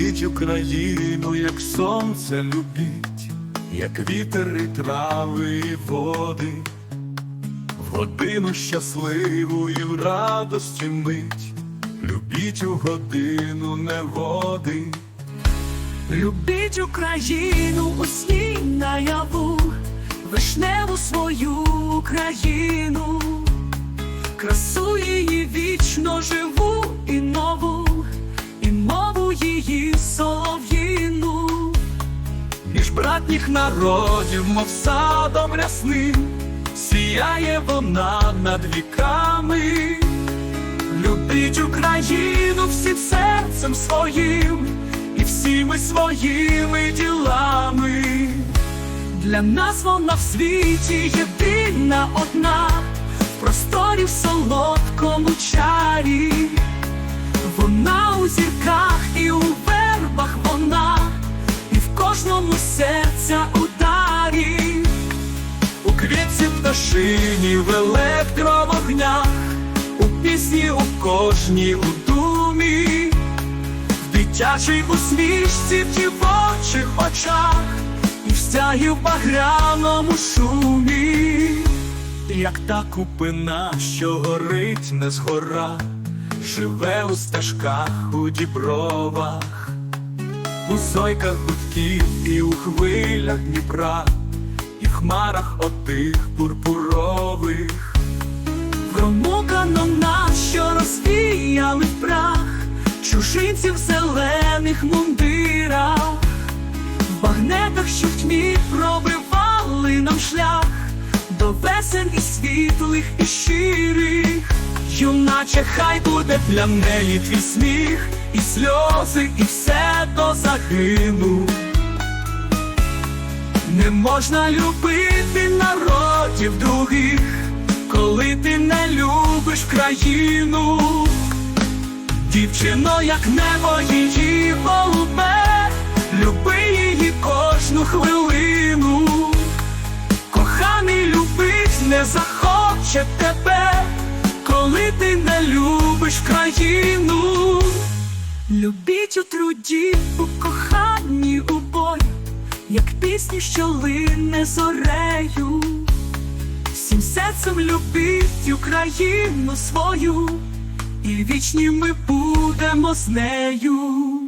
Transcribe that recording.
Україну, як сонце любіть, як вітер трави і води, в годину щасливою радості мить, любіть у годину неводи. Любіть Україну у сні наяву, вишневу свою Україну, красу її вічно живу Між братніх народів, мов садом рясним, сіяє вона над віками. Любіть Україну всім серцем своїм і всіми своїми ділами. Для нас вона в світі єдина одна, в просторі в солодкому чарі. Серця ударі. У квітці пташині в електровогнях, у пісні у кожній у думі, в дитячій усмішці в дівочих очах, і в стягі в багряному шумі. як та купина, що горить не згора, живе у стежках у дібровах, у зойках гудків і у хвилях Дніпра, і хмарах отих пурпурових. Промокано нас, що розвіяли в прах, чужинців в зелених мундирах, в багнетах, що в тьмі пробивали нам шлях до весен і світлих, і щирих, юначе хай буде для неї твій сміх, і сльози, і все до. Не можна любити народів других, коли ти не любиш країну. Дівчино, як небо її голубе, люби її кожну хвилину. Коханий любить не захоче тебе, коли ти не любиш країну. Любіть у труді, у коханні, у бою, як пісні, що лине зорею. Всім серцем любить Україну свою, і вічні ми будемо з нею.